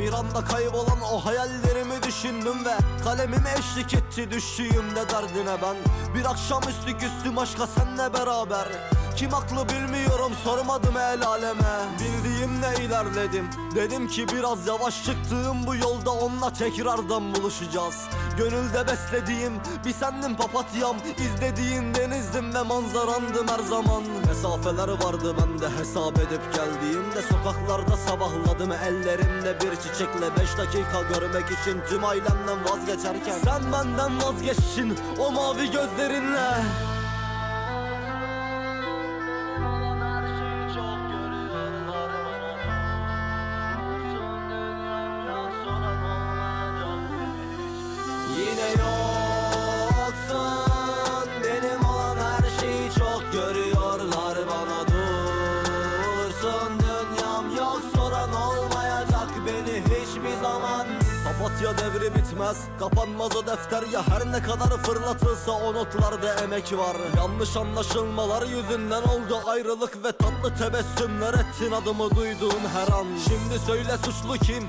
bir anda kaybolan o hayallerimi düşündüm ve Kalemim eşlik etti. Düştüğümde derdine ben Bir akşamüstü küstüm aşka senle beraber Kim haklı bilmiyorum sormadım el aleme. Bildiğimle ilerledim? Dedim ki biraz yavaş çıktığım bu yolda onunla tekrardan buluşacağız. Gönülde beslediğim bir sendin papatyam. İzlediğin denizdim ve manzarandım her zaman. Mesafeler vardı ben de hesap edip geldiğimde. Sokaklarda sabahladım ellerimde bir çiçekle. Beş dakika görmek için tüm ailemden vazgeçerken. Sen benden vazgeçtin o mavi gözlerinle Yine yoksun. Benim olan her şeyi çok görüyorlar. Bana dursun. Dünyam yok. Soran olmayacak beni hiçbir zaman. Papatya devri bitmez. Kapanmaz o defter. Ya her ne kadar fırlatılsa o notlarda emek var. Yanlış anlaşılmalar yüzünden oldu ayrılık ve tatlı tebessümler. Ettin adımı duyduğum her an. Şimdi söyle suçlu kim